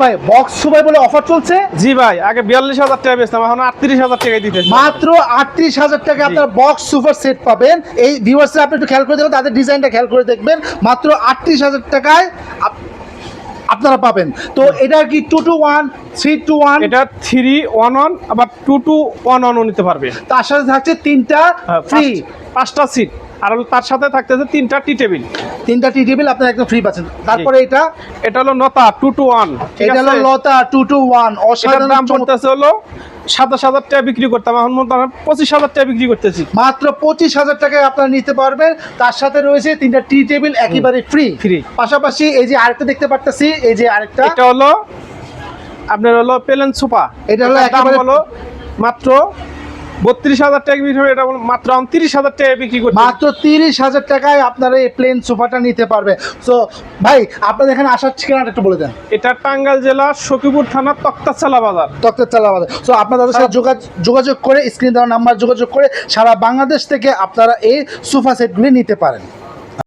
ভাই বক্স সুবাই বলে অফার চলছে? জি ভাই আগে বিয়াল্লিশ হাজার টাকা বেচতাম এখন আটত্রিশ হাজার টাকায় দিতে মাত্র আটত্রিশ হাজার টাকা আপনার বক্স সুপার সেট পাবেন। এই ভিউয়ার্সে আপনি একটু খেয়াল করে দেখবেন তাদের ডিজাইনটা খেয়াল করে দেখবেন। মাত্র আটত্রিশ হাজার টাকায় আপনারা পাবেন। তো এটা কি two two one three two one এটা থ্রি ওয়ান ওয়ান আবার টু টু ওয়ান ওয়ানও নিতে পারবে। তার সাথে থাকছে তিনটা হ্যাঁ, ফ্রি পাঁচটা সিট আর তার সাথে থাকতেছে তিনটা টি টেবিল। তিনটা টি টেবিল আপনার একদম ফ্রি পাচ্ছেন। তারপরে এটা? এটা হলো নতা টু টু ওয়ান এটা হলো লতা টু টু ওয়ান অসাধারণ দাম। পড়তেছে হলো সাতাশ হাজার টাকা বিক্রি করতাম। এখন মোটামুটি পঁচিশ হাজার টাকা বিক্রি করতেছি। মাত্র পঁচিশ হাজার টাকায় আপনারা নিতে পারবেন। তার সাথে রয়েছে তিনটা টি টেবিল একেবারে ফ্রি Free। পাশাপাশি এই যে আরেকটা দেখতে পারতেছি এই যে আরেকটা। এটা হলো আপনার হলো প্লেন সোফা এটা হলো একেবারে- হলো মাত্র বত্রিশ হাজার টাকা বিক্রি এটা মাত্র তিরিশ হাজার টাকা বিক্রি করতে মাত্র তিরিশ হাজার টাকায় আপনারা এই প্লেন সোফাটা নিতে পারবে। সো ভাই আপনাদের এখানে আসার ঠিকানাটা একটু বলে দেন। এটা টাঙ্গাইল জেলা সখীপুর থানা তক্তাচালা বাজার। তক্তাচালা বাজার। সো আপনাদের সাথে যোগাযোগ যোগাযোগ করে স্ক্রিন দেওয়ার নাম্বার যোগাযোগ করে সারা বাংলাদেশ থেকে আপনারা এই সোফা সেটগুলি নিতে পারেন।